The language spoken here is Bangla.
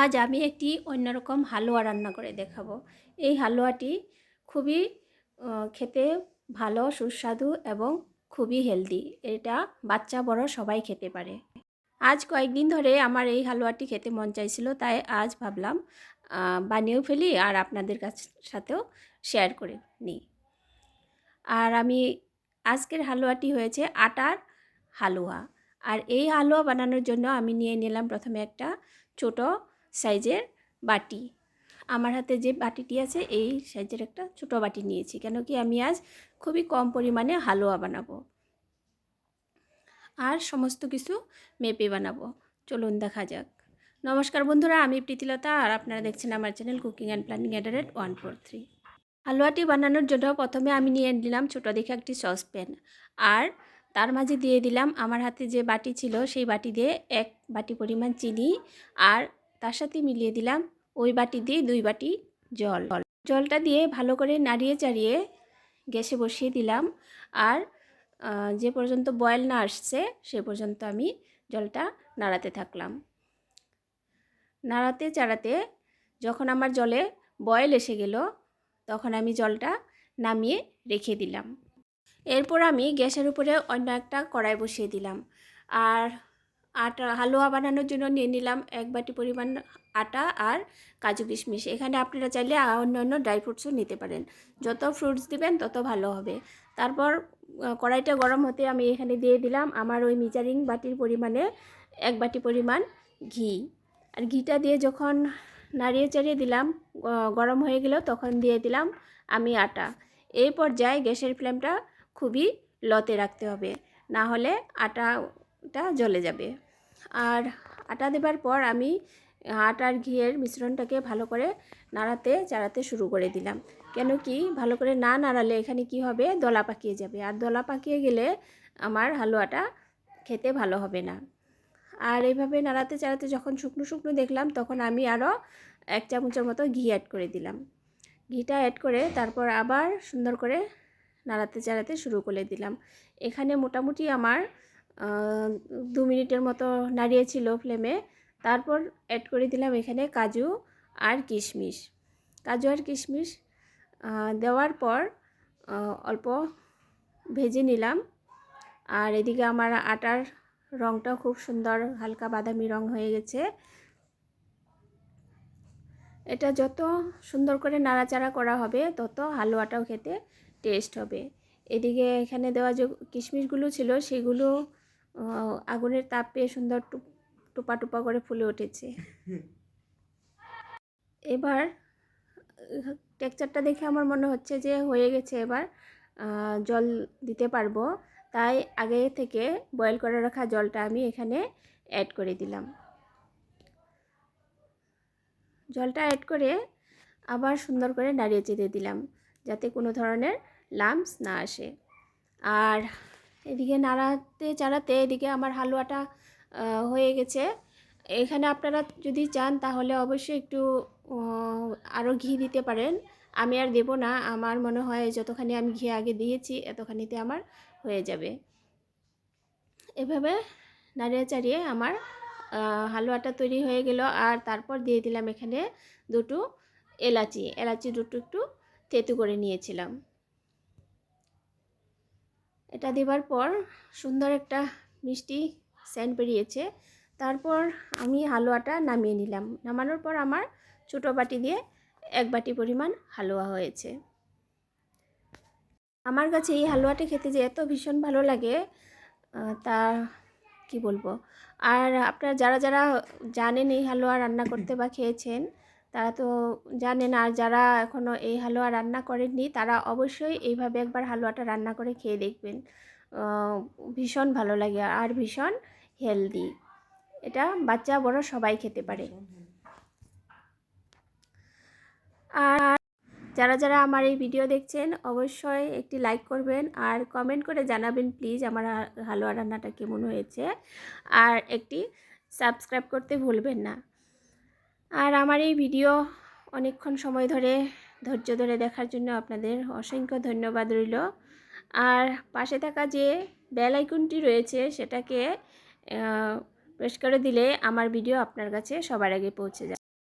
আজ আমি একটি অন্যরকম হালুয়া রান্না করে দেখাবো। এই হালুয়াটি খুবই খেতে ভালো, সুস্বাদু এবং খুবই হেলদি। এটা বাচ্চা, বড় সবাই খেতে পারে। আজ কয়েকদিন ধরে আমার এই হালুয়াটি খেতে মন চাইছিল, তাই আজ ভাবলাম বানিয়েও ফেলি আর আপনাদের কাছ সাথেও শেয়ার করে নিই। আর আমি, আজকের হালুয়াটি হয়েছে আটার হালুয়া। আর এই হালুয়া বানানোর জন্য আমি নিয়ে নিলাম প্রথমে একটা ছোট সাইজের বাটি। আমার হাতে যে বাটিটি আছে, এই সাইজের একটা ছোট বাটি নিয়েছি। কেন কি আমি আজ খুবই কম পরিমাণে হালুয়া বানাবো। আর সমস্ত কিছু মেপে বানাবো। চলুন দেখা যাক। নমস্কার বন্ধুরা, আমি প্রীতিলতা আর আপনারা দেখছেন আমার channel cooking and planning at rate one four three. হালুয়াটি বানানোর জন্য প্রথমে আমি নিয়ে নিলাম ছোটো দেখে একটি সসপ্যান। আর তার মাঝে দিয়ে দিলাম আমার হাতে যে বাটি ছিল, সেই বাটি দিয়ে এক বাটি পরিমাণ চিনি আর তার সাথে মিলিয়ে দিলাম ওই বাটি দিয়ে দুই বাটি জল। জলটা দিয়ে ভালো করে নাড়িয়ে চাড়িয়ে গ্যাসে বসিয়ে দিলাম। আর যে পর্যন্ত বয়েল না আসছে, সে পর্যন্ত আমি জলটা নাড়াতে থাকলাম। নাড়াতে চাড়াতে যখন আমার জলে বয়েল এসে গেল, তখন আমি জলটা নামিয়ে রেখে দিলাম। এরপর আমি গ্যাসের উপরে অন্য একটা কড়াই বসিয়ে দিলাম। আর আটা, হালুয়া বানানোর জন্য নিয়ে নিলাম এক বাটি পরিমাণ আটা আর কাজু কিশমিশ। এখানে আপনারা চাইলে অন্য অন্য ড্রাই ফ্রুটসও নিতে পারেন। যত ফ্রুটস দিবেন, তত ভালো হবে। তারপর কড়াইটা গরম হতে আমি এখানে দিয়ে দিলাম আমার ওই মিজারিং বাটির পরিমাণে এক বাটি পরিমাণ ঘি। আর ঘিটা দিয়ে যখন নাড়িয়ে চাড়িয়ে দিলাম গরম হয়ে গেল তখন দিয়ে দিলাম আমি আটা। এই পর্যায়ে গ্যাসের ফ্লেমটা খুবই লতে রাখতে হবে। না হলে আটাটা জ্বলে যাবে। আর আটা দেবার পর আমি আটার ঘিয়ের মিশ্রণটাকে ভালো করে নাড়াতে, চাড়াতে শুরু করে দিলাম। কেন কি ভালো করে না নাড়ালে এখানে কি হবে? দলা পাকিয়ে যাবে। আর দলা পাকিয়ে গেলে আমার হালুয়াটা খেতে ভালো হবে না। আর এইভাবে নাড়াতে, চাড়াতে যখন শুকনো শুকনো দেখলাম, তখন আমি আরও এক চামচের মতো ঘি অ্যাড করে দিলাম। ঘিটা অ্যাড করে তারপর আবার সুন্দর করে নাড়াতে, চাড়াতে শুরু করে দিলাম। এখানে মোটামুটি আমার দু মিনিটের মতো নাড়িয়েছিল ফ্লেমে। তারপর অ্যাড করে দিলাম এখানে কাজু আর কিশমিশ। কাজু আর কিশমিশ দেওয়ার পর অল্প ভেজে নিলাম। আর এদিকে আমার আটার রঙটা খুব সুন্দর, হালকা বাদামি রং হয়ে গেছে। এটা যত সুন্দর করে নাড়াচাড়া করা হবে, তত হালুয়াটাও খেতে টেস্ট হবে। এদিকে এখানে দেওয়া যে কিশমিশগুলো ছিল, সেগুলো আগুনের তাপ পেয়ে সুন্দর টুপ, টোপা করে ফুলে উঠেছে। এবার, টেক্সচারটা দেখে আমার মনে হচ্ছে যে হয়ে গেছে এবার জল দিতে পারব। তাই আগে থেকে বয়েল করে রাখা জলটা আমি এখানে অ্যাড করে দিলাম। জলটা অ্যাড করে আবার সুন্দর করে নাড়িয়ে চেড়ে দিলাম, যাতে কোনো ধরনের লাম্পস না আসে। আর এদিকে নাড়াতে চাড়াতে এদিকে আমার হালুয়াটা হয়ে গেছে। এখানে আপনারা যদি চান তাহলে অবশ্যই একটু আরও ঘি দিতে পারেন। আমি আর দেবো না। আমার মনে হয় যতখানি আমি ঘি আগে দিয়েছি এতখানিতে আমার হয়ে যাবে। এভাবে নাড়িয়ে চাড়িয়ে আমার হালুয়াটা তৈরি হয়ে গেল। আর তারপর দিয়ে দিলাম এখানে দুটো এলাচি। এলাচি দুটো একটু তেতু করে নিয়েছিলাম। এটা দেবার পর সুন্দর একটা মিষ্টি সেন্ট বেরিয়েছে। তারপর আমি হালুয়াটা নামিয়ে নিলাম। নামানোর পর আমার ছোটো বাটি দিয়ে এক বাটি পরিমাণ হালুয়া হয়েছে। আমার কাছে এই হালুয়াটা খেতে যে এত ভীষণ ভালো লাগে তা কি বলব? আর আপনারা যারা যারা জানেন এই হালুয়া রান্না করতে বা খেয়েছেন তারা তো জানেন আর যারা এখনও এই হালুয়া রান্না করেননি, তারা অবশ্যই এইভাবে একবার হালুয়াটা রান্না করে খেয়ে দেখবেন। ভীষণ ভালো লাগে আর ভীষণ হেলদি। এটা বাচ্চা, বড় সবাই খেতে পারে। আর যারা যারা আমার এই ভিডিও দেখছেন, অবশ্যই একটি লাইক করবেন আর কমেন্ট করে জানাবেন প্লিজ আমার হালুয়া রান্নাটা কেমন হয়েছে। আর একটি সাবস্ক্রাইব করতে ভুলবেন না। আর আমার এই ভিডিও অনেকক্ষণ সময় ধরে, ধৈর্য ধরে দেখার জন্য আপনাদের অসংখ্য ধন্যবাদ রইল। আর পাশে থাকা যে বেল আইকনটি রয়েছে, সেটাকে প্রেস করে দিলে আমার ভিডিও আপনার কাছে সবার আগে পৌঁছে যায়।